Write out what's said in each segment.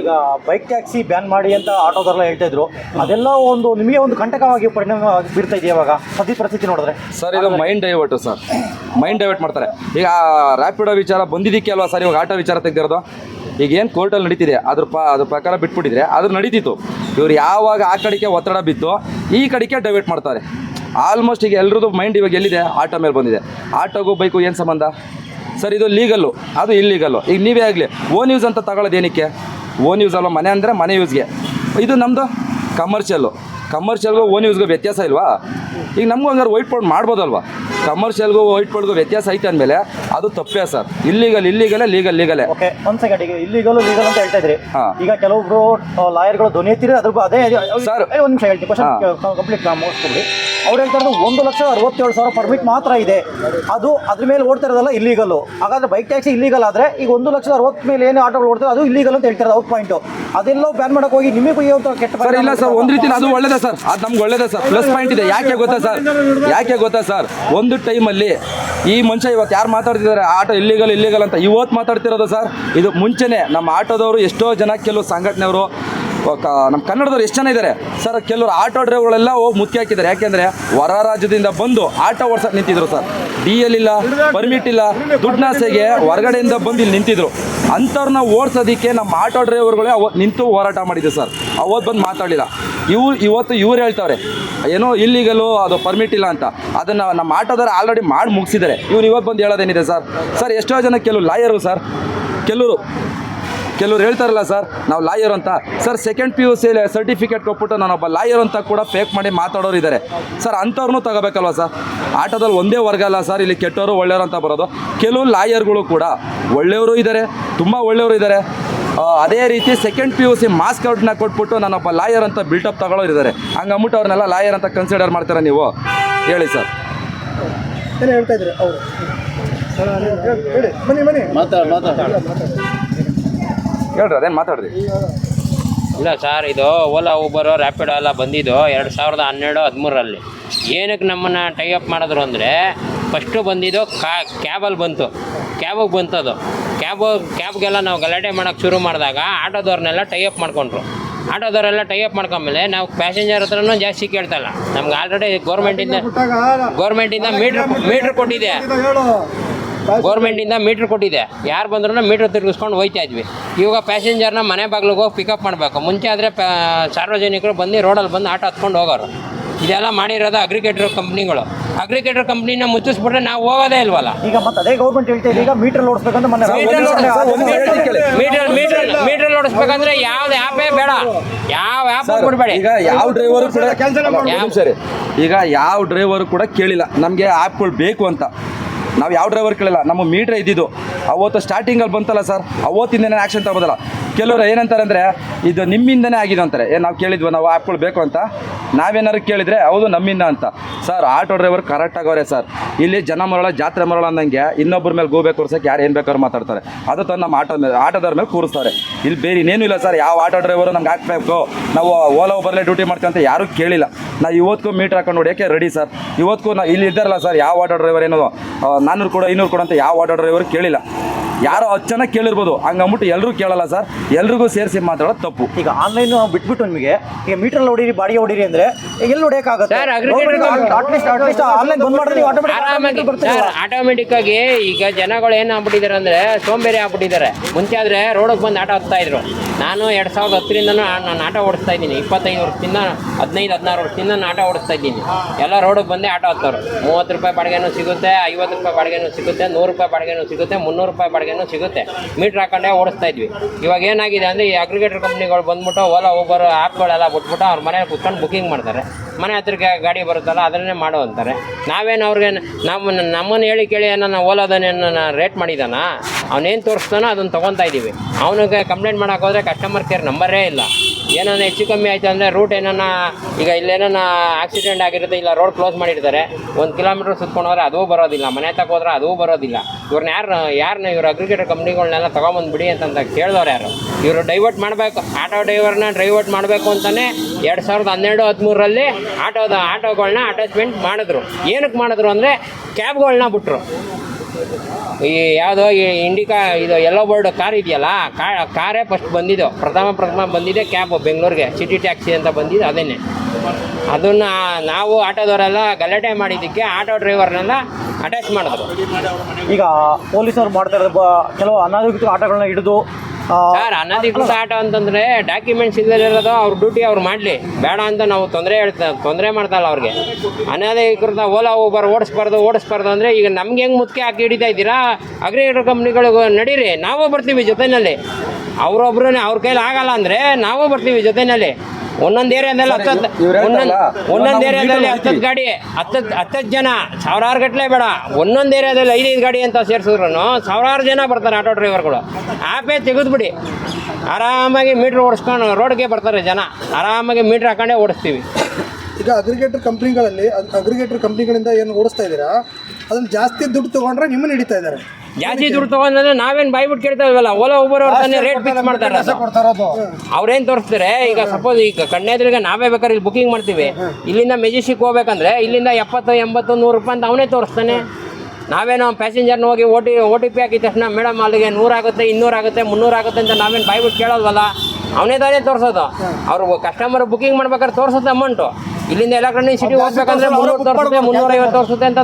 ಈಗ bike taxi ban ಮಾಡಿ ಅಂತ ಆಟೋದವರೆಲ್ಲ ಹೇಳ್ತಾ ಇದ್ರು. ಅದೆಲ್ಲ ಒಂದು ನಿಮಗೆ ಒಂದು ಕಂಟಕವಾಗಿ ಪರಿಣಾಮ ಬೀರ್ತಾ ಇದೆಯಾ ಇವಾಗ? ಸದ್ಯ ಪರಿಸ್ಥಿತಿ ನೋಡಿದ್ರೆ. ಸರ್ ಇದು mind divert sir. Mind divert ಮಾಡ್ತಾರೆ. ಈಗ ರ್ಯಾಪಿಡೋ ವಿಚಾರ ಬಂದಿದ್ದಕ್ಕೆ ಅಲ್ವಾ ಸರ್ ಇವಾಗ ಆಟೋ ವಿಚಾರ ತೆಗ್ದಿರೋದು? ಈಗ ಏನು ಕೋರ್ಟಲ್ಲಿ ನಡೀತಿದೆ ಅದ್ರ ಪ ಅದ್ರ ಪ್ರಕಾರ ಬಿಟ್ಬಿಟ್ಟಿದ್ರೆ ಅದು ನಡೀತಿತ್ತು. ಇವ್ರು ಯಾವಾಗ ಆ ಕಡೆಗೆ ಒತ್ತಡ ಬಿತ್ತು ಈ ಕಡೆಗೆ ಡೈವರ್ಟ್ ಮಾಡ್ತಾರೆ. ಆಲ್ಮೋಸ್ಟ್ ಈಗ ಎಲ್ಲರದ್ದು ಮೈಂಡ್ ಇವಾಗ ಎಲ್ಲಿದೆ? ಆಟೋ ಮೇಲೆ ಬಂದಿದೆ. ಆಟೋಗೂ ಬೈಕು ಏನು ಸಂಬಂಧ? ಸರ್ ಇದು ಲೀಗಲ್ಲು ಅದು ಇಲ್ಲೀಗಲ್ಲು ಈಗ ನೀವೇ ಆಗಲಿ ಓ ನ್ಯೂಸ್ ಅಂತ ತಗೊಳ್ಳೋದು ಏನಕ್ಕೆ? ಓನ್ ಯೂಸ್ ಅಲ್ವಾ ಮನೆ ಅಂದರೆ ಮನೆ ಯೂಸ್ಗೆ ಇದು ನಮ್ಮದು ಕಮರ್ಷಿಯಲ್ಲು ಕಮರ್ಷಿಯಲ್ಗೂ ಓನ್ ಯೂಸ್ಗೂ ವ್ಯತ್ಯಾಸ ಇಲ್ವಾ? ಈಗ ನಮಗೂ ಹಂಗಾರೆ ವೈಟ್ ಪೌಂಡ್ ಮಾಡ್ಬೋದಲ್ವಾ? ಕಮರ್ಷಿಯಲ್ಗೂ ವೈಟ್ ಬೋರ್ಡ್ಗೂ ವ್ಯತ್ಯಾಸ ಐತೆ ಅಂದಮೇಲೆ ಅದು ತಪ್ಪೇ ಸರ್. ಇಲ್ಲಿಗಲ್ ಇಲ್ಲಿಗಲೇ ಲೀಗಲ್ ಲೀಗಲೇ ಓಕೆ ಒಂದ್ ಸೆಕೆಂಡ್ ಈಗ ಇಲ್ಲಿಗಲು ಲೀಗಲ್ ಅಂತ ಹೇಳ್ತಾ ಇದ್ರಿ. ಹಾ. ಈಗ ಕೆಲವೊಬ್ರು ಲಾಯರ್ಗಳು ಧ್ವನಿ ಎತ್ತಿದ್ರೆ ಅದ್ರ ಅದೇ ಸರ್ ಏ, ಒಂದ್ ನಿಮಿಷ ಹೇಳ್ತೀನಿ ಕ್ವಶನ್ ಕಂಪ್ಲೀಟ್ ಮುಗಿಸ್ಕೊಬಿಡಿ ಅವ್ರು ಹೇಳ್ತಾ ಇರೋದು ಒಂದು ಲಕ್ಷ ಅರವತ್ತೇಳು ಸಾವಿರ ಪರ್ಮಿಟ್ ಮಾತ್ರ ಇದೆ. ಅದು ಅದ್ರ ಮೇಲೆ ಓಡ್ತಾ ಇರೋದಲ್ಲ ಇಲ್ಲಿಗಲ್ಲು ಹಾಗಾದ್ರೆ ಬೈಕ್ ಟ್ಯಾಕ್ಸಿ ಇಲ್ಲಿಗಲ್ ಆದ್ರೆ ಈಗ ಒಂದು ಲಕ್ಷದ ಅರವತ್ತು ಮೇಲೆ ಏನು ಆಟೋಗಳು ಓಡ್ತಾರೆ ಅದು ಇಲ್ಲಿಗಲ್ ಅಂತ ಹೇಳ್ತಾರೆ ಔಟ್ ಪಾಯಿಂಟ್ ಅದೆಲ್ಲೋ ಬ್ಯಾನ್ ಮಾಡಕ್ ಹೋಗಿ ನಿಮಗೆ ಏನು ಕೆಟ್ಟ ಸರ್ ಇಲ್ಲ ಸರ್ ಒಂದು ರೀತಿ ಅದು ಒಳ್ಳೇದ ಸರ್ ಅದು ನಮ್ಗೆ ಒಳ್ಳೇದ ಸರ್ ಪ್ಲಸ್ ಪಾಯಿಂಟ್ ಇದೆ. ಯಾಕೆ ಗೊತ್ತಾ ಸರ್ ಯಾಕೆ ಗೊತ್ತಾ ಸರ್ ಒಂದು ಟೈಮಲ್ಲಿ ಈ ಮನುಷ್ಯ ಇವತ್ತು ಯಾರು ಮಾತಾಡ್ತಿದ್ದಾರೆ ಆಟೋ ಇಲ್ಲಿಗಲ್ ಇಲ್ಲಿಗಲ್ ಅಂತ ಇವತ್ತು ಮಾತಾಡ್ತಿರೋದು ಸರ್? ಇದು ಮುಂಚೆನೇ ನಮ್ಮ ಆಟೋದವರು ಎಷ್ಟೋ ಜನ ಕೆಲವು ಸಂಘಟನೆಯವರು ನಮ್ಮ ಕನ್ನಡದವ್ರು ಎಷ್ಟು ಜನ ಇದ್ದಾರೆ ಸರ್, ಕೆಲವರು ಆಟೋ ಡ್ರೈವರ್ಗಳೆಲ್ಲ ಹೋಗಿ ಮುತ್ತಿ ಹಾಕಿದ್ದಾರೆ ಯಾಕೆಂದರೆ ಹೊರ ರಾಜ್ಯದಿಂದ ಬಂದು ಆಟೋ ಓಡ್ಸಕ್ಕೆ ನಿಂತಿದ್ರು ಸರ್. ಡಿ ಎಲ್ ಇಲ್ಲ ಪರ್ಮಿಟ್ ಇಲ್ಲ ದುಡ್ನಾಸೆಗೆ ಹೊರಗಡೆಯಿಂದ ಬಂದು ಇಲ್ಲಿ ನಿಂತಿದ್ರು. ಅಂಥವ್ರನ್ನ ಓಡಿಸೋದಕ್ಕೆ ನಮ್ಮ ಆಟೋ ಡ್ರೈವರ್ಗಳೇ ಅವತ್ತು ನಿಂತು ಹೋರಾಟ ಮಾಡಿದ್ರು ಸರ್. ಅವತ್ತು ಬಂದು ಮಾತಾಡಲಿಲ್ಲ. ಇವ್ರು ಇವತ್ತು ಇವ್ರು ಹೇಳ್ತಾವ್ರೆ, ಏನೋ ಇಲ್ಲಿಗಲು ಅದು ಪರ್ಮಿಟ್ ಇಲ್ಲ ಅಂತ. ಅದನ್ನು ನಮ್ಮ ಆಟೋದವ್ರು ಆಲ್ರೆಡಿ ಮಾಡಿ ಮುಗಿಸಿದ್ದಾರೆ. ಇವ್ರು ಇವತ್ತು ಬಂದು ಹೇಳೋದೇನಿದೆ ಸರ್? ಸರ್, ಎಷ್ಟೋ ಜನ ಕೆಲವು ಲಾಯರು ಸರ್. ಕೆಲವರು ಕೆಲವ್ರು ಹೇಳ್ತಾರಲ್ಲ ಸರ್ ನಾವು ಲಾಯರ್ ಅಂತ. Sir second P U C certificate ಕೊಟ್ಬಿಟ್ಟು ನಾನೊಬ್ಬ ಲಾಯರ್ ಅಂತ ಕೂಡ ಫೇಕ್ ಮಾಡಿ ಮಾತಾಡೋರು ಇದ್ದಾರೆ ಸರ್ ಅಂಥವ್ರನ್ನೂ ತಗೋಬೇಕಲ್ವ ಸರ್? ಆಟೋದಲ್ಲಿ ಒಂದೇ ವರ್ಗ ಅಲ್ಲ ಸರ್ ಇಲ್ಲಿ ಕೆಟ್ಟವರು ಒಳ್ಳೆಯವರು ಅಂತ ಬರೋದು. ಕೆಲವು ಲಾಯರ್ಗಳು ಕೂಡ ಒಳ್ಳೆಯವರು ಇದ್ದಾರೆ ತುಂಬ ಒಳ್ಳೆಯವರು ಇದ್ದಾರೆ ಅದೇ ರೀತಿ ಸೆಕೆಂಡ್ ಪಿ ಯು ಸಿ ಮಾಸ್ ಔಟ್ನ ಕೊಟ್ಬಿಟ್ಟು ನಾನೊಬ್ಬ ಲಾಯರ್ ಅಂತ ಬಿಲ್ಟಪ್ ತಗೊಳ್ಳೋರು ಇದ್ದಾರೆ ಹಂಗಂಬಿಟ್ಟು ಅವ್ರನ್ನೆಲ್ಲ ಲಾಯರ್ ಅಂತ ಕನ್ಸಿಡರ್ ಮಾಡ್ತಾರೆ ನೀವು? ಹೇಳಿ ಸರ್. ಏನು ಹೇಳ್ತಾ ಇದ್ರಿ? ಅವರು ಹೇಳಿ ಬನ್ನಿ ಬನ್ನಿ. ಹೇಳ್ರಿ, ಅದೇನು ಮಾತಾಡ್ರಿ? ಇಲ್ಲ ಸರ್, ಇದು ಓಲಾ ಊಬರು ರ್ಯಾಪಿಡೋ ಎಲ್ಲ ಬಂದಿದ್ದು ಎರಡು ಸಾವಿರದ ಹನ್ನೆರಡು ಹದಿಮೂರಲ್ಲಿ ಏನಕ್ಕೆ ನಮ್ಮನ್ನು ಟೈ ಅಪ್ ಮಾಡಿದ್ರು ಅಂದರೆ ಫಸ್ಟು ಬಂದಿದ್ದು ಕಾ ಕ್ಯಾಬಲ್ಲಿ ಬಂತು. ಕ್ಯಾಬಿಗೆ ಬಂತದು. ಕ್ಯಾಬು ಕ್ಯಾಬ್ಗೆಲ್ಲ ನಾವು ಗಲಾಟೆ ಮಾಡೋಕ್ಕೆ ಶುರು ಮಾಡಿದಾಗ ಆಟೋದವ್ರನ್ನೆಲ್ಲ ಟೈ ಅಪ್ ಮಾಡ್ಕೊಂಡ್ರು. ಆಟೋದವರೆಲ್ಲ ಟೈ ಅಪ್ ಮಾಡ್ಕೊಂಡ್ಮೇಲೆ ನಾವು ಪ್ಯಾಸೆಂಜರ್ ಹತ್ರನೂ ಜಾಸ್ತಿ ಕೇಳ್ತಲ್ಲ ನಮ್ಗೆ ಆಲ್ರೆಡಿ ಗೌರ್ಮೆಂಟಿಂದ ಗೌರ್ಮೆಂಟಿಂದ ಮೀಟ್ರ್ ಮೀಟ್ರ್ ಕೊಟ್ಟಿದೆ. ಗೌರ್ಮೆಂಟಿಂದ ಮೀಟ್ರ್ ಕೊಟ್ಟಿದೆ. ಯಾರು ಬಂದ್ರೂ ಮೀಟ್ರ್ ತಿರುಗಿಸ್ಕೊಂಡು ಹೋಯ್ತಾ ಇದ್ವಿ. ಇವಾಗ ಪ್ಯಾಸೆಂಜರ್ನ ಮನೆ ಬಾಗ್ಲಿಗೆ ಹೋಗಿ ಪಿಕಪ್ ಮಾಡಬೇಕು. ಮುಂಚೆ ಆದರೆ ಪ್ಯಾ ಸಾರ್ವಜನಿಕರು ಬಂದು ರೋಡಲ್ಲಿ ಬಂದು ಆಟೋ ಹತ್ಕೊಂಡು ಹೋಗೋರು. ಇದೆಲ್ಲ ಮಾಡಿರೋದು ಅಗ್ರಿಕೇಟರ್ ಕಂಪ್ನಿಗಳು ಅಗ್ರಿಕೇಟರ್ ಕಂಪ್ನಿನ ಮುಚ್ಚಿಸ್ಬಿಟ್ರೆ ನಾವು ಹೋಗೋದೇ ಇಲ್ವಲ್ಲ? ಈಗ ಮತ್ತೆ ಅದೇ ಗೌರ್ಮೆಂಟ್ ಹೇಳ್ತಾ ಇದೆ ಈಗ ಮೀಟರ್ ಓಡಿಸ್ಬೇಕಂತ ಮೊನ್ನೆ ಸರ್, ಮೀಟರ್. ಮೀಟರ್ ಮೀಟರ್ ಓಡಿಸ್ಬೇಕಂದ್ರೆ ಯಾವ್ದು ಆ್ಯಪೇ ಬೇಡ. ಯಾವ ಆ್ಯಪ್ ಬಿಡಬೇಡಿ. ಈಗ ಯಾವ ಡ್ರೈವರ್ ಕೂಡ ಸರಿ ಈಗ ಯಾವ ಡ್ರೈವರ್ ಕೂಡ ಕೇಳಿಲ್ಲ. ನಮಗೆ ಆ್ಯಪ್ಗಳು ಬೇಕು ಅಂತ. ನಾವು ಯಾವ ಡ್ರೈವರ್ ಕೇಳಿಲ್ಲ, ನಮ್ಮ ಮೀಟ್ರ್ ಇದ್ದಿದ್ದು. ಅವತ್ತು ಸ್ಟಾರ್ಟಿಂಗಲ್ಲಿ ಬಂತಲ್ಲ ಸರ್ ಅವತ್ತಿಂದನೇ ಆ್ಯಕ್ಷನ್ ತಗೋದಲ್ಲ ಕೆಲವರು ಏನಂತಾರೆ ಅಂದರೆ, ಇದು ನಿಮ್ಮಿಂದನೇ ಆಗಿದೆ ಅಂತಾರೆ. ಏನು ನಾವು ಕೇಳಿದ್ವಿ ನಾವು ಆ್ಯಪ್ಗಳು ಬೇಕು ಅಂತ. ನಾವೇನಾದ್ರು ಕೇಳಿದರೆ, ಹೌದು ನಮ್ಮಿಂದ ಅಂತ. ಸರ್ ಆಟೋ ಡ್ರೈವರ್ ಕರೆಕ್ಟ್ ಆಗವ್ರೆ ಸರ್ ಇಲ್ಲಿ ಜನ ಮರಳ, ಜಾತ್ರೆ ಮರಳ ಅಂದಂಗೆ ಇನ್ನೊಬ್ಬರ ಮೇಲೆ ಗೋಬೇಕು ಕೂರ್ಸಕ್ಕೆ ಯಾರು ಏನು ಬೇಕಾದ್ರು ಮಾತಾಡ್ತಾರೆ. ಅದು ತಂದು ನಮ್ಮ ಆಟೋ ಮೇಲೆ, ಆಟೋದವ್ರ ಮೇಲೆ ಕೂರಿಸ್ತಾರೆ. ಇಲ್ಲಿ ಬೇರೆ ಇನ್ನೇನು ಇಲ್ಲ ಸರ್ ಯಾವ ಆಟೋ ಡ್ರೈವರು ನಮ್ಗೆ ಹಾಕ್ಬೇಕು? ನಾವು ಓಲಾ ಬರಲೇ ಡ್ಯೂಟಿ ಮಾಡ್ತೀವಿ ಅಂತ ಯಾರೂ ಕೇಳಿಲ್ಲ. ನಾವು ಇವತ್ತಿಗೂ ಮೀಟರ್ ಹಾಕೊಂಡು ಹೊಡಿಯೋಕ್ಕೆ ರೆಡಿ ಸರ್ ಇವತ್ತಿಗೂ ನಾ ಇಲ್ಲಿ ಇದ್ದಾರಲ್ಲ ಸರ್ ಯಾವ ಆಟೋ ಡ್ರೈವರ್ ಏನೋ ನಾನ್ನೂರು ಕೂಡ ಐನೂರು ಕೂಡ ಅಂತ ಯಾವ ಆಟೋ ಡ್ರೈವರ್ ಕೇಳಿಲ್ಲ. ಯಾರೋ ಹತ್ತು ಜನ ಕೇಳಿರ್ಬೋದು. ಹಂಗಂಬಿಟ್ಟು ಎಲ್ಲರೂ ಕೇಳಲ್ಲ ಸರ್ ಎಲ್ರಿಗೂ ಸೇರಿಸಿ ಮಾತಾಡೋದು ತಪ್ಪು. ಈಗ ಆನ್ಲೈನ್ ಬಿಟ್ಬಿಟ್ಟು ನಿಮಗೆ ಈಗ ಮೀಟರ್ ಹೊಡೀರಿ ಬಾಡಿಗೆ ಹೊಡೀರಿ ಅಂದ್ರೆ ಎಲ್ಲಿ ಹೊಡೆಯಕ್ಕಾಗುತ್ತೆ ಆನ್ಲೈನ್ ಬಂದ್ ಮಾಡಿದ್ರೆ ಆಟೋಮೆಟಿಕ್ ಆಗಿ ಈಗ ಜನಗಳು ಏನು ಆಗ್ಬಿಟ್ಟಿದ್ದಾರೆ ಅಂದ್ರೆ ಸೋಂಬೇರಿ ಆಗ್ಬಿಟ್ಟಿದ್ದಾರೆ ಮುಂಚೆ ಆದ್ರೆ ರೋಡಿಗೆ ಬಂದು ಆಟೋ ಹತ್ತಾ ಇದ್ರು. ನಾನು ಎರಡ್ ಸಾವಿರದ ಹತ್ತರಿಂದನೂ ನಾನು ಆಟೋ ಓಡಿಸ್ತಾ ಇದ್ದೀನಿ. ಇಪ್ಪತ್ತೈದು ವರ್ಷದಿಂದ ಹದಿನೈದು ಹದಿನಾರು ವರ್ಷದಿಂದ ನಾನು ಆಟೋ ಓಡಿಸ್ತಾ ಇದ್ದೀನಿ. ಎಲ್ಲ ರೋಡಿಗೆ ಬಂದೇ ಆಟೋ ಹತ್ತವ್ರು ಮೂವತ್ತು ರೂಪಾಯಿ ಬಾಡಿಗೆನೂ ಸಿಗುತ್ತೆ, ಐವತ್ತು ರೂಪಾಯಿ ಬಾಡಿಗೆನೂ ಸಿಗುತ್ತೆ, ನೂರು ರೂಪಾಯಿ ಬಾಡಿಗೆನೂ ಸಿಗುತ್ತೆ, ಮುನ್ನೂರು ರೂಪಾಯಿ ಬಾಡಿಗೆನೂ ಸಿಗುತ್ತೆ. ಮೀಟ್ರ್ ಹಾಕೊಂಡೇ ಓಡಿಸ್ತಾ ಇದ್ವಿ. ಇವಾಗ ಏನಾಗಿದೆ ಅಂದರೆ ಈ ಅಗ್ರಿಗೇಟರ್ ಕಂಪ್ನಿಗಳು ಬಂದ್ಬಿಟ್ಟು ಓಲಾ ಊಬರ್ ಆ್ಯಪ್ಗಳೆಲ್ಲ ಬಿಟ್ಬಿಟ್ಟು ಅವ್ರ ಮನೇಲಿ ಕುತ್ಕೊಂಡು ಬುಕ್ಕಿಂಗ್ ಮಾಡ್ತಾರೆ. ಮನೆ ಹತ್ರಕ್ಕೆ ಗಾಡಿ ಬರುತ್ತಲ್ಲ, ಅದನ್ನೇ ಮಾಡು ಅಂತಾರೆ. ನಾವೇನು ಅವ್ರಿಗೆ ನಮ್ಮ ನಮ್ಮನ್ನು ಹೇಳಿ ಕೇಳಿ ಏನನ್ನ ಓಲಾದನ್ನು ರೇಟ್ ಮಾಡಿದಾನ? ಅವನೇನು ತೋರಿಸ್ತಾನೋ ಅದನ್ನು ತೊಗೊತಾ ಇದ್ದೀವಿ ಅವನಿಗೆ ಕಂಪ್ಲೇಂಟ್ ಮಾಡೋಕೆ ಹೋದರೆ ಕಸ್ಟಮರ್ ಕೇರ್ ನಂಬರೇ ಇಲ್ಲ. ಏನಾನ ಹೆಚ್ಚು ಕಮ್ಮಿ ಆಯಿತು ಅಂದರೆ ರೂಟ್ ಏನಾನ ಈಗ ಇಲ್ಲೇನಾನ ಆಕ್ಸಿಡೆಂಟ್ ಆಗಿರುತ್ತೆ, ಇಲ್ಲ ರೋಡ್ ಕ್ಲೋಸ್ ಮಾಡಿರ್ತಾರೆ, ಒಂದು ಕಿಲೋಮೀಟ್ರ್ ಸುತ್ಕೊಂಡು ಹೋದ್ರೆ ಅದೂ ಬರೋದಿಲ್ಲ. ಮನೆ ತಕ ಹೋದ್ರೆ ಅದೂ ಬರೋದಿಲ್ಲ. ಇವ್ರನ್ನ ಯಾರು ಯಾರನ್ನ ಇವ್ರ ಅಗ್ರಿಗೇಟರ್ ಕಂಪ್ನಿಗಳನ್ನೆಲ್ಲ ತೊಗೊಂಬಂದು ಬಿಡಿ ಅಂತಂತ ಕೇಳಿದವ್ರು ಯಾರು? ಇವರು ಡೈವರ್ಟ್ ಮಾಡಬೇಕು ಆಟೋ ಡ್ರೈವರ್ನ ಡ್ರೈವರ್ಟ್ ಮಾಡಬೇಕು ಅಂತಲೇ ಎರಡು ಸಾವಿರದ ಹನ್ನೆರಡು, ಹದಿಮೂರರಲ್ಲಿ ಆಟೋದ ಆಟೋಗಳನ್ನ ಅಟ್ಯಾಚ್ಮೆಂಟ್ ಮಾಡಿದ್ರು. ಏನಕ್ಕೆ ಮಾಡಿದ್ರು ಅಂದರೆ ಕ್ಯಾಬ್ಗಳನ್ನ ಬಿಟ್ರು. ಈ ಯಾವುದೋ ಇಂಡಿಕಾ ಇದು ಎಲ್ಲೋ ಬೋರ್ಡ್ ಕಾರ್ ಇದೆಯಲ್ಲ? ಕಾರೇ ಫಸ್ಟ್ ಬಂದಿದ್ದು. ಪ್ರಥಮ ಪ್ರಥಮ ಬಂದಿದೆ ಕ್ಯಾಬ್ ಬೆಂಗಳೂರಿಗೆ. ಸಿಟಿ ಟ್ಯಾಕ್ಸಿ ಅಂತ ಬಂದಿದ್ದು ಅದೇನೆ ಅದನ್ನು ನಾವು ಆಟೋದವರೆಲ್ಲ ಗಲಾಟೆ ಮಾಡಿದ್ದಕ್ಕೆ ಆಟೋ ಡ್ರೈವರ್ನೆಲ್ಲ ಅಟ್ಯಾಚ್ ಮಾಡಿದ್ರು. ಈಗ ಪೊಲೀಸರು ಮಾಡ್ತಾ ಇರೋದು ಕೆಲವು ಅನಾಧಿಕೃತ ಆಟೋಗಳನ್ನ ಹಿಡಿದು ಸರ್ ಅನಧಿಕೃತ ಆಟ ಅಂತಂದ್ರೆ ಡಾಕ್ಯುಮೆಂಟ್ಸ್ ಇಲ್ಲದೆ ಇರೋದು ಅವ್ರ ಡ್ಯೂಟಿ ಅವ್ರು ಮಾಡಲಿ. ಬೇಡ ಅಂತ ನಾವು ತೊಂದರೆ ಹೇಳ್ತಾ ತೊಂದರೆ ಮಾಡ್ತಾ ಇಲ್ಲ ಅವ್ರಿಗೆ. ಅನಧಿಕೃತ ಓಲಾ ಊಬರ್ ಓಡಿಸ್ಬಾರ್ದು ಓಡಿಸ್ಬಾರ್ದು ಅಂದರೆ ಈಗ ನಮ್ಗೆ ಹೆಂಗೆ ಮುತ್ಕೆ ಹಾಕಿ ಹಿಡಿತಾ ಇದ್ದೀರಾ? ಅಗ್ರಿಗೇಟರ್ ಕಂಪ್ನಿಗಳಿಗೂ ನಡೀರಿ ನಾವು ಬರ್ತೀವಿ ಜೊತೆಯಲ್ಲಿ ಅವರೊಬ್ರು ಅವ್ರ ಕೈಲಿ ಆಗಲ್ಲ ಅಂದರೆ ನಾವು ಬರ್ತೀವಿ ಜೊತೆಯಲ್ಲಿ ಒಂದೊಂದು ಏರಿಯಾದಲ್ಲಿ ಹತ್ತತ್ತು ಒಂದೊಂದು ಒಂದೊಂದು ಏರಿಯಾದಲ್ಲಿ ಹತ್ತತ್ತು ಗಾಡಿ ಹತ್ತತ್ತು ಹತ್ತತ್ತು ಜನ ಸಾವಿರಾರು ಗಟ್ಟಲೆ ಬೇಡ. ಒಂದೊಂದು ಏರಿಯಾದಲ್ಲಿ ಐದೈದು ಗಾಡಿ ಅಂತ ಸೇರಿಸಿದ್ರು ಸಾವಿರಾರು ಜನ ಬರ್ತಾರೆ ಆಟೋ ಡ್ರೈವರ್ಗಳು ಆಪೇ ತೆಗೆದ್ಬಿಡಿ ಆರಾಮಾಗಿ ಮೀಟ್ರ್ ಓಡಿಸ್ಕೊಂಡು ರೋಡ್ಗೆ ಬರ್ತಾರೆ ಜನ. ಆರಾಮಾಗಿ ಮೀಟ್ರ್ ಹಾಕೊಂಡೇ ಓಡಿಸ್ತೀವಿ. ಈಗ ಅಗ್ರಿಗೇಟರ್ ಕಂಪ್ನಿಗಳಲ್ಲಿ ಅಗ್ರಿಗೇಟರ್ ಕಂಪ್ನಿಗಳಿಂದ ಏನು ಓಡಿಸ್ತಾ ಇದ್ದೀರಾ? ಅದನ್ನು ಜಾಸ್ತಿ ದುಡ್ಡು ತಗೊಂಡ್ರೆ ನಿಮ್ಮನ್ನ ಹಿಡಿತಾ ಇದ್ದಾರೆ. ಜಾಸ್ತಿ ದುಡ್ಡು ತೊಗೊಂಡ್ರೆ ನಾವೇನು ಬಾಯ್ಬಿಟ್ಟು ಕೇಳ್ತಾ ಇಲ್ವಲ್ಲ? ಓಲಾ ಉಬರ್ ಅವ್ರ ತಾನೇ ರೇಟ್ ಫಿಕ್ಸ್ ಮಾಡ್ತಾರೆ ಅವ್ರೇನು ತೋರಿಸ್ತಾರೆ? ಈಗ ಸಪೋಸ್ ಈಗ ಕಣ್ಣೆದ್ರಿಗೆ ನಾವೇ ಬೇಕಾದ್ರೆ ಇಲ್ಲಿ ಬುಕಿಂಗ್ ಮಾಡ್ತೀವಿ. ಇಲ್ಲಿಂದ ಮೆಜೆಸ್ಟಿಕ್ ಹೋಗ್ಬೇಕಂದ್ರೆ ಇಲ್ಲಿಂದ ಎಪ್ಪತ್ತು ಎಂಬತ್ತು ನೂರು ರೂಪಾಯಿ ಅಂತ ಅವನೇ ತೋರಿಸ್ತಾನೆ. ನಾವೇನೋ ಪ್ಯಾಸೆಂಜರ್ನ ಹೋಗಿ O T O T P ಹಾಕಿದ ತಕ್ಷಣ ಮೇಡಮ್ ಅಲ್ಲಿಗೆ ನೂರಾಗುತ್ತೆ ಇನ್ನೂರಾಗುತ್ತೆ ಮುನ್ನೂರಾಗುತ್ತೆ ಅಂತ ನಾವೇನು ಬಾಯ್ಬಿಟ್ಟು ಕೇಳೋದಲ್ಲ ಅವನೇ ತಾನೇ ತೋರಿಸೋದು. ಅವರು ಕಸ್ಟಮರ್ ಬುಕಿಂಗ್ ಮಾಡ್ಬೇಕಾದ್ರೆ ತೋರಿಸುತ್ತೆ ಅಮೌಂಟು ಇಲ್ಲಿಂದ ಎಲೆಕ್ಟ್ರಾನಿಕ್ ಸಿಟಿ ಹೋಗ್ಬೇಕಂದ್ರೆ ಮುನ್ನೂರು ತೋರಿಸುತ್ತೆ ಮುನ್ನೂರೈವತ್ತು ತೋರಿಸುತ್ತೆ ಅಂತ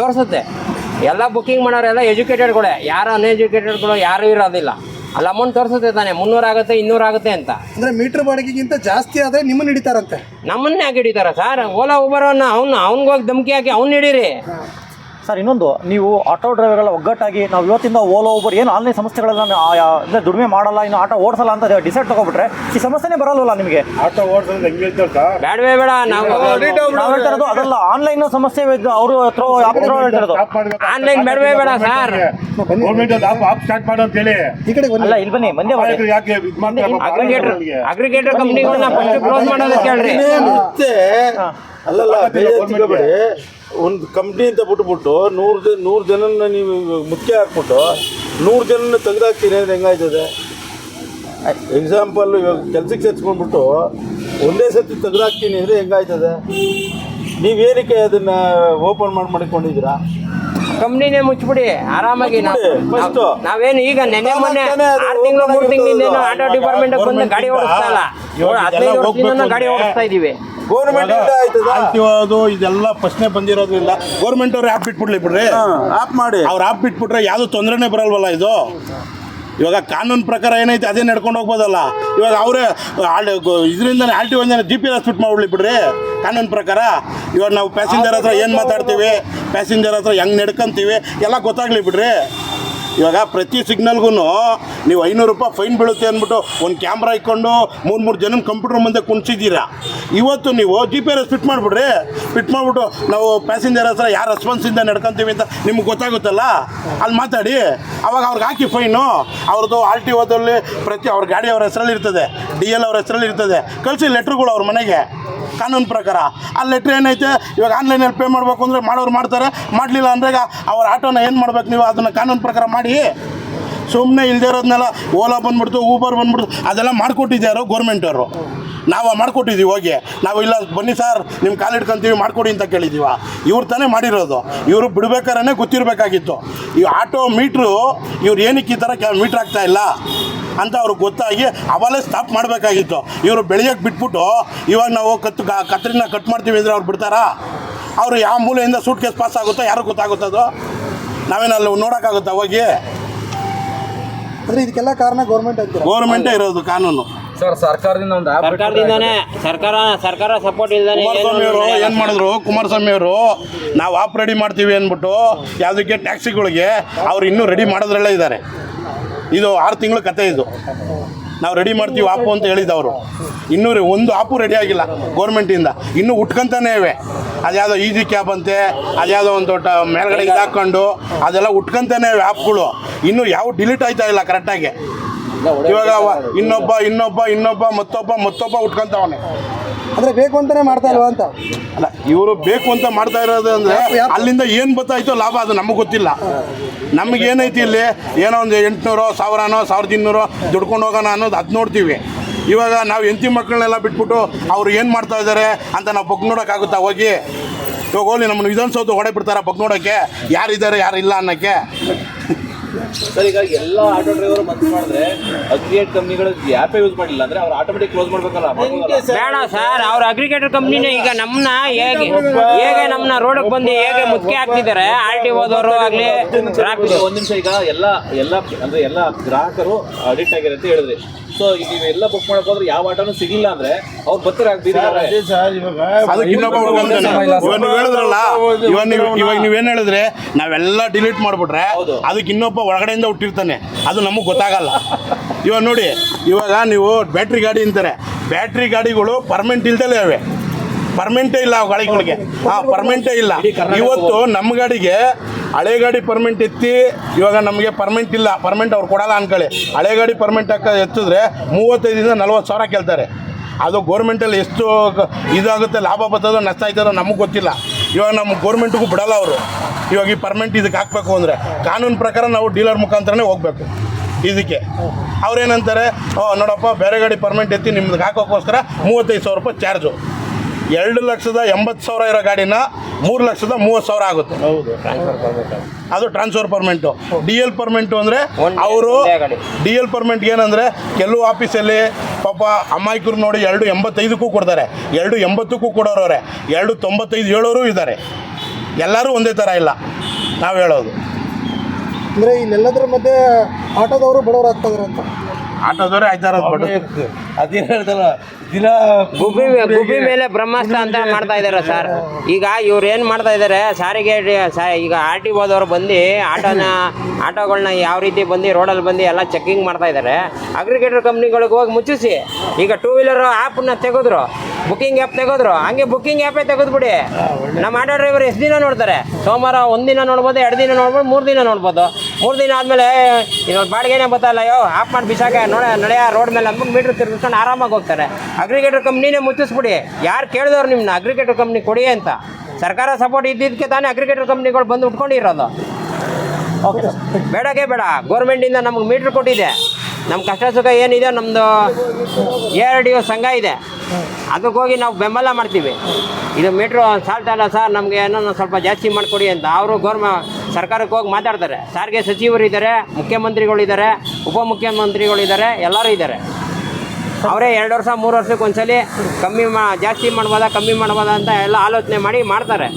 ತೋರಿಸುತ್ತೆ. ಎಲ್ಲ ಬುಕಿಂಗ್ ಮಾಡೋರೆಲ್ಲ ಎಜುಕೇಟೆಡ್ಗಳೇ ಯಾರು ಅನ್ಎಜುಕೇಟೆಡ್ಗಳು ಯಾರು ಇರೋದಿಲ್ಲ. ಅಲ್ಲಿ ಅಮೌಂಟ್ ತೋರಿಸುತ್ತೆ ತಾನೆ ಮುನ್ನೂರಾಗುತ್ತೆ ಇನ್ನೂರಾಗುತ್ತೆ ಅಂತ. ಅಂದ್ರೆ ಮೀಟರ್ ಬಾಡಿಗೆಗಿಂತ ಜಾಸ್ತಿ ಆದರೆ ನಿಮ್ಮನ್ನು ಹಿಡಿತಾರಂತೆ. ನಮ್ಮನ್ನೇ ಯಾಕೆ ಹಿಡಿತಾರ. ಸರ್ ಓಲಾ ಉಬರನ್ನ ಅವ್ನು ಅವ್ನಿಗೋಗಿ ಧಮಕಿ ಹಾಕಿ ಅವ್ನು ಹಿಡೀರಿ. ಸರ್ ಇನ್ನೊಂದು ನೀವು ಆಟೋ ಡ್ರೈವರ್ಗಳ ಒಗ್ಗಟ್ಟಾಗಿ ನಾವು ಇವತ್ತಿಂದ ಓಲೋ ಓಬರ್ ಏನು ಆನ್ಲೈನ್ ಸಮಸ್ಯೆಗಳನ್ನ ಅಂದ್ರೆ ದುಡಿಮೆ ಮಾಡಲ್ಲ ಇನ್ನು ಆಟೋ ಓಡಿಸಲ್ಲ ಅಂತ ಡಿಸೈಡ್ ತಗೊಬಿಟ್ರೆ ಈ ಸಮಸ್ಯೆನೇ ಬರಲ್ವಲ್ಲ ನಿಮಗೆ? ಆಟೋ ಓಡಿಸೋದು ಹೆಂಗೆ ಬೇಡವೇ ಬೇಡ ನಾವು ನಾವು ಹೇಳ್ತಾ ಇರೋದು ಅದಲ್ಲ ಆನ್ಲೈನ್ ಸಮಸ್ಯೆ ಅವರು ಹತ್ರ ಆಪ್ ಹೇಳ್ತಾ ಇರೋದು. ಆನ್ಲೈನ್ ಬೇಡವೇ ಬೇಡ sir government app app start ಮಾಡು ಅಂತ ಹೇಳಿ. ಈ ಕಡೆ ಅಲ್ಲ ಇಲ್ಲಿ ಬನ್ನಿ ಯಾಕೆ ಅಗ್ರಿಗೇಟರ್ ಅಗ್ರಿಗೇಟರ್ ಕಂಪ್ನಿಗಳನ್ನ ಫಸ್ಟ್ ಕ್ಲೋಸ್ ಮಾಡೋದಕ್ಕೆ ಹೇಳ್ರಿ. ಅಲ್ಲಲ್ಲ ಒಂದು ಕಂಪ್ನಿ ಅಂತ ಬಿಟ್ಬಿಟ್ಟು ನೂರು ಜನ ನೂರು ಜನನ ನೀವು ಮುಖ್ಯ ಹಾಕ್ಬಿಟ್ಟು ನೂರು ಜನನ ತೆಗೆದಾಕ್ತೀನಿ ಅಂದ್ರೆ ಹೆಂಗಾಯ್ತದೆ ಎಕ್ಸಾಂಪಲ್ ಇವಾಗ ಕೆಲಸಕ್ಕೆ ಸೇರ್ಸ್ಕೊಂಡ್ಬಿಟ್ಟು ಒಂದೇ ಸತಿ ತೆಗೆದಾಕ್ತೀನಿ ಅಂದರೆ ಹೆಂಗಾಯ್ತದೆ ನೀವೇನಕ್ಕೆ ಅದನ್ನು ಓಪನ್ ಮಾಡಿ ಮಾಡಿಕೊಂಡಿದ್ದೀರಾ ಕಂಪ್ನಿನೇ ಮುಚ್ಚಿಬಿಡಿ ಆರಾಮಾಗಿ. ನಾವೇನು ಈಗ ನೆನ್ನೆ ಮೊನ್ನೆ ಆರು ತಿಂಗಳು ಮೂರು ತಿಂಗಳಿಂದ. ಆಟೋ ಡಿಪಾರ್ಟ್ಮೆಂಟ್ ಬಂದು ಗಾಡಿ ಓಡಿಸ್ತಾ ಇಲ್ಲ ಹದಿನೈದು ವರ್ಷದಿಂದ ಗಾಡಿ ಓಡಿಸ್ತಾ ಇದೀವಿ ಗೌರ್ಮೆಂಟ್ ಅದು ಇದೆಲ್ಲ ಪ್ರಶ್ನೆ ಬಂದಿರೋದ್ರಿಂದ ಗೌರ್ಮೆಂಟ್ ಅವ್ರು ಆಪ್ ಬಿಟ್ಬಿಡ್ಲಿ ಬಿಡ್ರಿ. ಆಪ್ ಮಾಡಿ. ಅವ್ರು ಆಪ್ ಬಿಟ್ಬಿಟ್ರೆ ಯಾವುದು ತೊಂದರೆನೇ ಬರಲ್ವಲ್ಲ ಇದು? ಇವಾಗ ಕಾನೂನು ಪ್ರಕಾರ ಏನೈತೆ ಅದೇ ನಡ್ಕೊಂಡು ಹೋಗ್ಬೋದಲ್ಲ. ಇವಾಗ ಅವರೇ ಇದರಿಂದ ಆರ್ ಟಿ ಒಂದೇ ಜಿ ಪಿ ಎಸ್ ಫಿಟ್ ಮಾಡ್ಬಿಡ್ಲಿ ಬಿಡ್ರಿ. ಕಾನೂನು ಪ್ರಕಾರ. ಇವಾಗ ನಾವು ಪ್ಯಾಸೆಂಜರ್ ಹತ್ರ ಏನು ಮಾತಾಡ್ತೀವಿ? ಪ್ಯಾಸೆಂಜರ್ ಹತ್ರ ಹೆಂಗೆ ನಡ್ಕೊಂತೀವಿ? ಎಲ್ಲ ಗೊತ್ತಾಗ್ಲಿ ಬಿಡ್ರಿ. ಇವಾಗ ಪ್ರತಿ ಸಿಗ್ನಲ್ಗೂ ನೀವು ಐನೂರು ರೂಪಾಯಿ ಫೈನ್ ಬೀಳುತ್ತೆ ಅಂದ್ಬಿಟ್ಟು ಒಂದು ಕ್ಯಾಮ್ರಾ ಇಟ್ಕೊಂಡು ಮೂರು ಮೂರು ಜನ ಕಂಪ್ಯೂಟರ್ ಮುಂದೆ ಕುಣಿಸಿದ್ದೀರಾ? ಇವತ್ತು ನೀವು G P R S fit ಮಾಡಿಬಿಡ್ರಿ. Fit ಮಾಡಿಬಿಟ್ಟು ನಾವು ಪ್ಯಾಸೆಂಜರ್ ಹತ್ರ ಯಾರು ರೆಸ್ಪಾನ್ಸಿಂದ ನಡ್ಕೊತೀವಿ ಅಂತ ನಿಮ್ಗೆ ಗೊತ್ತಾಗುತ್ತಲ್ಲ? ಅಲ್ಲಿ ಮಾತಾಡಿ. ಅವಾಗ ಅವ್ರಿಗೆ ಹಾಕಿ ಫೈನು ಅವ್ರದ್ದು ಆರ್ ಟಿ ಓದಲ್ಲಿ ಪ್ರತಿ ಅವ್ರ ಗಾಡಿ ಅವ್ರ ಹೆಸರಲ್ಲಿ ಇರ್ತದೆ. ಡಿ ಎಲ್ ಅವ್ರ ಹೆಸರಲ್ಲಿ ಇರ್ತದೆ. ಕಳಿಸಿ ಲೆಟ್ರ್ಗಳು ಅವ್ರ ಮನೆಗೆ. ಕಾನೂನು ಪ್ರಕಾರ. ಆ ಲೆಟ್ರ್ ಏನೈತೆ ಇವಾಗ ಆನ್ಲೈನಲ್ಲಿ ಪೇ ಮಾಡಬೇಕು ಅಂದರೆ ಮಾಡೋರು ಮಾಡ್ತಾರೆ. ಮಾಡಲಿಲ್ಲ ಅಂದರೆ ಅವ್ರ ಆಟೋನ ಏನು ಮಾಡ್ಬೇಕು ನೀವು? ಅದನ್ನು ಕಾನೂನು ಪ್ರಕಾರ ಮಾಡಿ. ಸುಮ್ಮನೆ ಇಲ್ಲದೆ ಇರೋದನ್ನೆಲ್ಲ ಓಲಾ ಬಂದ್ಬಿಡ್ತು ಊಬರ್ ಬಂದ್ಬಿಡ್ತು, ಅದೆಲ್ಲ ಮಾಡಿಕೊಟ್ಟಿದ್ದಾರೋ ಗೌರ್ಮೆಂಟವರು ನಾವು ಮಾಡ್ಕೊಟ್ಟಿದ್ದೀವಿ, ಹೋಗಿ. ನಾವು ಇಲ್ಲ, ಬನ್ನಿ ಸರ್ ನಿಮ್ಮ ಕಾಲು ಇಟ್ಕೊಂತೀವಿ ಮಾಡಿಕೊಡಿ ಅಂತ ಕೇಳಿದ್ದೀವ. ಇವ್ರು ತಾನೇ ಮಾಡಿರೋದು. ಇವರು ಬಿಡ್ಬೇಕಾರೇ ಗೊತ್ತಿರಬೇಕಾಗಿತ್ತು. ಈ ಆಟೋ ಮೀಟ್ರು ಇವ್ರು ಏನಕ್ಕೆ ಈ ಥರ ಮೀಟ್ರ್ ಆಗ್ತಾಯಿಲ್ಲ ಅಂತ ಅವ್ರಿಗೆ ಗೊತ್ತಾಗಿ ಅವಲೇ ಸ್ಟಾಪ್ ಮಾಡಬೇಕಾಗಿತ್ತು. ಇವರು ಬೆಳೆಯೋಕ್ಕೆ ಬಿಟ್ಬಿಟ್ಟು ಇವಾಗ ನಾವು ಕತ್ತು ಕ- ಕತ್ರಿನ ಕಟ್ ಮಾಡ್ತೀವಿ ಅಂದರೆ ಅವ್ರು ಬಿಡ್ತಾರಾ? ಅವರು ಯಾವ ಮೂಲೆಯಿಂದ ಸೂಟ್ ಕೇಸ್ ಪಾಸ್ ಆಗುತ್ತೋ ಯಾರು ಗೊತ್ತಾಗುತ್ತದು ನಾವೇನಲ್ಲಿ ನೋಡೋಕ್ಕಾಗುತ್ತೆ ಹೋಗಿ? ಅಂದ್ರೆ ಇದಕ್ಕೆಲ್ಲ ಕಾರಣ ಗೌರ್ಮೆಂಟ್ ಅಂತ ಗೌರ್ಮೆಂಟೇ ಇರೋದು ಕಾನೂನು. ಸರ್ ಸರ್ಕಾರದಿಂದ ಒಂದು ಆ್ಯಪ್ ಸರ್ಕಾರದಿಂದಾನೇ ಸರ್ಕಾರ ಸರ್ಕಾರ ಸಪೋರ್ಟ್ ಇಲ್ದಾನೆ ಕುಮಾರಸ್ವಾಮಿ ಅವರು ಏನು ಮಾಡಿದ್ರು? ಕುಮಾರಸ್ವಾಮಿ ಅವರು ನಾವು ಆಪ್ ರೆಡಿ ಮಾಡ್ತೀವಿ ಅಂದ್ಬಿಟ್ಟು ಯಾವುದಕ್ಕೆ ಟ್ಯಾಕ್ಸಿಗಳಿಗೆ ಅವ್ರು ಇನ್ನೂ ರೆಡಿ ಮಾಡೋದ್ರಲ್ಲೇ ಇದ್ದಾರೆ. ಇದು ಆರು ತಿಂಗಳ ಕತೆ ಇದು. ನಾವು ರೆಡಿ ಮಾಡ್ತೀವಿ ಆಪು ಅಂತ ಹೇಳಿದವರು. ಇನ್ನೂ ಒಂದು ಆಪು ರೆಡಿ ಆಗಿಲ್ಲ ಗೌರ್ಮೆಂಟಿಂದ ಇನ್ನೂ ಉಟ್ಕೊಂತಾನೆ ಇವೆ. ಅದ್ಯಾವುದೋ ಈಜಿ ಕ್ಯಾಬ್ ಅಂತೆ ಅದ್ಯಾವುದೋ ಒಂದು ದೊಡ್ಡ ಮೇಲ್ಗಡೆ ಇದಾಕೊಂಡು ಅದೆಲ್ಲ ಉಟ್ಕೊಂತಾನೆ ಇವೆ ಆ್ಯಪ್ಗಳು ಇನ್ನೂ ಯಾವ ಡಿಲೀಟ್ ಆಯ್ತಾ ಇಲ್ಲ ಕರೆಕ್ಟಾಗಿ ಇವಾಗ ಇನ್ನೊಬ್ಬ ಇನ್ನೊಬ್ಬ ಇನ್ನೊಬ್ಬ ಮತ್ತೊಬ್ಬ ಮತ್ತೊಬ್ಬ ಉಟ್ಕೊಂತವನೆ. ಅಂದ್ರೆ ಬೇಕು ಅಂತಾನೆ ಮಾಡ್ತಾ ಇಲ್ವಾ ಅಂತ? ಅಲ್ಲ ಇವರು ಬೇಕು ಅಂತ ಮಾಡ್ತಾ ಇರೋದು ಅಂದ್ರೆ ಅಲ್ಲಿಂದ ಏನು ಗೊತ್ತಾಯ್ತೋ ಲಾಭ ಅದು ನಮಗೆ ಗೊತ್ತಿಲ್ಲ. ನಮಗೆ ಏನೈತಿ ಇಲ್ಲಿ? ಏನೋ ಒಂದು ಎಂಟುನೂರು, ಸಾವಿರನೋ ಸಾವಿರದ ಇನ್ನೂರು ದುಡ್ಕೊಂಡು ಹೋಗೋಣ ಅನ್ನೋದು ಅದು ನೋಡ್ತೀವಿ. ಇವಾಗ ನಾವು ಹೆಂಡತಿ ಮಕ್ಕಳನ್ನೆಲ್ಲ ಬಿಟ್ಬಿಟ್ಟು ಅವ್ರು ಏನು ಮಾಡ್ತಾ ಇದ್ದಾರೆ ಅಂತ ನಾವು ಬಗ್ ನೋಡೋಕ್ಕಾಗುತ್ತಾ ಹೋಗಿ? ಇವಾಗ ಹೋಗಿ ನಮ್ಮನ್ನು ವಿಧಾನಸೌಧ ಹೊಡೆ ಬಿಡ್ತಾರೆ ಬಗ್ ನೋಡೋಕ್ಕೆ? ಯಾರಿದ್ದಾರೆ ಯಾರು ಇಲ್ಲ ಅನ್ನೋಕ್ಕೆ? ಸರ್ ಈಗ ಎಲ್ಲ ಆಟೋ ಡ್ರೈವರ್ ಬಂದ್ ಮಾಡಿದ್ರೆ ಅಗ್ರಿಗೇಟ್ ಕಂಪ್ನಿಗಳು ಆ್ಯಪೇ ಯೂಸ್ ಮಾಡಿಲ್ಲ ಅಂದ್ರೆ ಅವ್ರು ಆಟೋಮೆಟಿಕ್ ಕ್ಲೋಸ್ ಮಾಡ್ಬೇಕಲ್ಲ ಬೇಡ ಸರ್ ಅವ್ರ ಅಗ್ರಿಗೇಟರ್ ಕಂಪ್ನಿನೇ ಈಗ ನಮ್ಮನ್ನ ಹೇಗೆ ಹೇಗೆ ನಮ್ಮನ್ನ ರೋಡಕ್ಕೆ ಬಂದು ಹೇಗೆ ಮುಖ್ಯ ಆಗ್ತಿದ್ದಾರೆ ಆರ್ ಟಿ ಓದೋರು ಆಗಲಿ ಒಂದ್ ನಿಮಿಷ ಈಗ ಎಲ್ಲ ಎಲ್ಲ ಅಂದ್ರೆ ಎಲ್ಲ ಗ್ರಾಹಕರು ಅಡಿಕ್ಟ್ ಆಗಿರುತ್ತೆ ಅಂತ ಹೇಳಿದ್ರಿ. ಸೊ ನೀವೆಲ್ಲ ಬುಕ್ ಮಾಡಕ್ ಹೋದ್ರೆ ಯಾವ ಆಟೋನು ಸಿಗಿಲ್ಲ ಅಂದ್ರೆ ಅವ್ರು ಬರ್ತಾರೆ ಅದೇ ಸರ್ ಇವಾಗ ಅದಕ್ಕೆ ಇನ್ನೊಬ್ಬ. ಇವಾಗ ನೀವು ಹೇಳಿದ್ರಲ್ಲ ಇವಾಗ ನೀವು ಇವಾಗ ನೀವೇನು ಹೇಳಿದ್ರೆ? ನಾವೆಲ್ಲ ಡಿಲೀಟ್ ಮಾಡಿಬಿಟ್ರೆ ಅದಕ್ಕೆ ಇನ್ನೊಬ್ಬ ಒಳಗಡೆಯಿಂದ ಹುಟ್ಟಿರ್ತಾನೆ. ಅದು ನಮಗೆ ಗೊತ್ತಾಗಲ್ಲ. ಇವಾಗ ನೋಡಿ ಇವಾಗ ನೀವು ಬ್ಯಾಟ್ರಿ ಗಾಡಿ ಅಂತಾರೆ. ಬ್ಯಾಟ್ರಿ ಗಾಡಿಗಳು ಪರ್ಮನೆಂಟ್ ಇಲ್ದಲೇ ಅವೆ ಪರ್ಮೆಂಟೇ ಇಲ್ಲ ಆ ಗಾಡಿಗಳಿಗೆ. ಆ ಪರ್ಮೆಂಟೇ ಇಲ್ಲ. ಇವತ್ತು ನಮ್ಮ ಗಾಡಿಗೆ ಹಳೆ ಗಾಡಿ ಪರ್ಮೆಂಟ್ ಎತ್ತಿ ಇವಾಗ ನಮಗೆ ಪರ್ಮೆಂಟ್ ಇಲ್ಲ. ಪರ್ಮೆಂಟ್ ಅವ್ರು ಕೊಡಲ್ಲ ಅನ್ಕೊಳ್ಳಿ. ಹಳೆ ಗಾಡಿ ಪರ್ಮೆಂಟ್ ಹಾಕ ಎತ್ತಿದ್ರೆ ಮೂವತ್ತೈದರಿಂದ ನಲ್ವತ್ತು ಸಾವಿರ ಕೇಳ್ತಾರೆ. ಅದು ಗೌರ್ಮೆಂಟಲ್ಲಿ ಎಷ್ಟು ಇದಾಗುತ್ತೆ ಲಾಭ ಬರ್ತದೋ ನಷ್ಟ ಆಯ್ತದೋ ನಮಗೆ ಗೊತ್ತಿಲ್ಲ. ಇವಾಗ ನಮ್ಮ ಗೌರ್ಮೆಂಟ್ಗೂ ಬಿಡಲ್ಲ ಅವರು. ಇವಾಗ ಈ ಪರ್ಮೆಂಟ್ ಇದಕ್ಕೆ ಹಾಕಬೇಕು ಅಂದರೆ ಕಾನೂನು ಪ್ರಕಾರ ನಾವು ಡೀಲರ್ ಮುಖಾಂತರನೇ ಹೋಗಬೇಕು. ಇದಕ್ಕೆ. ಅವ್ರೇನಂತಾರೆ ಓ ನೋಡಪ್ಪ ಬೇರೆ ಗಾಡಿ ಪರ್ಮೆಂಟ್ ಎತ್ತಿ ನಿಮ್ದು ಹಾಕೋಕ್ಕೋಸ್ಕರ ಮೂವತ್ತೈದು ಸಾವಿರ ರೂಪಾಯಿ ಚಾರ್ಜು ಎರಡು ಲಕ್ಷದ ಎಂಬತ್ತು ಸಾವಿರ ಇರೋ ಗಾಡಿನ ಮೂರು ಲಕ್ಷದ ಮೂವತ್ತು ಸಾವಿರ ಆಗುತ್ತೆ. ಅದು. ಟ್ರಾನ್ಸ್ಫರ್ ಪರ್ಮೆಂಟು ಡಿ ಎಲ್ ಪರ್ಮೆಂಟು ಅಂದರೆ ಅವರು. ಡಿ ಎಲ್ ಪರ್ಮೆಂಟ್ ಏನಂದರೆ ಕೆಲವು ಆಫೀಸಲ್ಲಿ ಪಾಪ ಅಮಾಯಕರು ನೋಡಿ ಎರಡು ಎಂಬತ್ತೈದಕ್ಕೂ ಕೊಡ್ತಾರೆ. ಎರಡು ಎಂಬತ್ತಕ್ಕೂ ಕೊಡೋರವ್ರೆ. ಎರಡು ತೊಂಬತ್ತೈದು ಹೇಳೋರು ಇದ್ದಾರೆ. ಎಲ್ಲರೂ ಒಂದೇ ಥರ ಇಲ್ಲ. ನಾವು ಹೇಳೋದು. ಅಂದರೆ ಇಲ್ಲೆಲ್ಲದರ ಮಧ್ಯೆ ಆಟೋದವರು ಬಡವರು ಆಗ್ತಾ ಅಂತ. ಆಟೋದವರೇ ಆಯ್ತಾರ ಅದೇನು ಹೇಳ್ತಾರ ದಿನ ಗುಬ್ಬಿ ಗುಬ್ಬಿ ಮೇಲೆ ಬ್ರಹ್ಮಾಸ್ತ್ರ ಅಂತ ಮಾಡ್ತಾ ಇದ್ದಾರೆ ಸರ್. ಈಗ ಇವ್ರು ಏನು ಮಾಡ್ತಾ ಇದ್ದಾರೆ ಸಾರಿಗೆ ಈಗ ಆರ್ ಟಿ ಓದವ್ರು ಬಂದು ಆಟೋನ ಆಟೋಗಳನ್ನ ಯಾವ ರೀತಿ ಬಂದು ರೋಡಲ್ಲಿ ಬಂದು ಎಲ್ಲ ಚೆಕಿಂಗ್ ಮಾಡ್ತಾ ಇದ್ದಾರೆ ಅಗ್ರಿಗೇಟರ್ ಕಂಪ್ನಿಗಳಿಗೆ ಹೋಗಿ ಮುಚ್ಚಿಸಿ. ಈಗ ಟೂ ವೀಲರ್ ಆ್ಯಪ್ನ ತೆಗೆದ್ರು. ಬುಕಿಂಗ್ ಆ್ಯಪ್ ತೆಗೆದ್ರು. ಹಂಗೆ ಬುಕ್ಕಿಂಗ್ ಆ್ಯಪೇ ತೆಗೆದ್ಬಿಡಿ. ನಮ್ಮ ಆಟೋ ಡ್ರೈವರ್ ಎಷ್ಟು ದಿನ ನೋಡ್ತಾರೆ? ಸೋಮವಾರ ಒಂದಿನ ನೋಡ್ಬೋದು ಎರಡು ದಿನ ನೋಡ್ಬೋದು ಮೂರು ದಿನ ನೋಡ್ಬೋದು. ಮೂರು ದಿನ ಆದಮೇಲೆ ಇವಾಗ ಬಾಡಿಗೆನೇ ಗೊತ್ತಲ್ಲ ಯೋ ಆಫ್ ಮಾಡಿ ಬಿಸಾಕ, ನೋಡ, ನಡೆಯ ರೋಡ್ ಮೇಲೆ ಅಂದ್ಬಿಟ್ಟು ಮೀಟ್ರ್ ತಿರ್ಗಿಸ್ಕೊಂಡು ಆರಾಮಾಗಿ ಹೋಗ್ತಾರೆ. ಅಗ್ರಿಗೇಟರ್ ಕಂಪ್ನಿನೇ ಮುಚ್ಚಿಸ್ಬಿಡಿ. ಯಾರು ಕೇಳಿದವ್ರು ನಿಮ್ಮನ್ನ ಅಗ್ರಿಗೇಟರ್ ಕಂಪ್ನಿ ಕೊಡಿ ಅಂತ. ಸರ್ಕಾರ ಸಪೋರ್ಟ್ ಇದ್ದಿದ್ದಕ್ಕೆ ತಾನೇ ಅಗ್ರಿಗೇಟರ್ ಕಂಪ್ನಿಗಳು ಬಂದು ಉಟ್ಕೊಂಡಿರೋದು. ಬೇಡಕ್ಕೆ ಬೇಡ. ಗೌರ್ಮೆಂಟಿಂದ ನಮ್ಗೆ ಮೀಟ್ರ್ ಕೊಟ್ಟಿದೆ. ನಮ್ಮ ಕಷ್ಟ ಸುಖ ಏನಿದೆ ನಮ್ಮದು ಎ ಆರ್ ಡಿ ಸಂಘ ಇದೆ. ಅದಕ್ಕೆ ಹೋಗಿ ನಾವು ಬೆಂಬಲ ಮಾಡ್ತೀವಿ. ಇದು ಮೀಟ್ರು ಸಾಲ್ಟ್ ಅಲ್ಲ ಸರ್ ನಮಗೆ ಏನೋ ಸ್ವಲ್ಪ ಜಾಸ್ತಿ ಮಾಡಿಕೊಡಿ ಅಂತ. ಅವರು ಗೌರ್ಮ ಸರ್ಕಾರಕ್ಕೆ ಹೋಗಿ ಮಾತಾಡ್ತಾರೆ. ಸಾರಿಗೆ ಸಚಿವರು ಇದ್ದಾರೆ ಮುಖ್ಯಮಂತ್ರಿಗಳಿದ್ದಾರೆ ಉಪಮುಖ್ಯಮಂತ್ರಿಗಳಿದ್ದಾರೆ ಎಲ್ಲರೂ ಇದ್ದಾರೆ ಅವರೇ ಎರಡು ವರ್ಷ, ಮೂರು ವರ್ಷಕ್ಕೆ ಒಂದ್ಸಲಿ ಕಮ್ಮಿ ಮಾ, ಜಾಸ್ತಿ ಮಾಡ್ಬೋದಾ, ಕಮ್ಮಿ ಮಾಡ್ಬೋದಾ ಅಂತ ಎಲ್ಲ ಆಲೋಚನೆ ಮಾಡಿ ಮಾಡ್ತಾರೆ.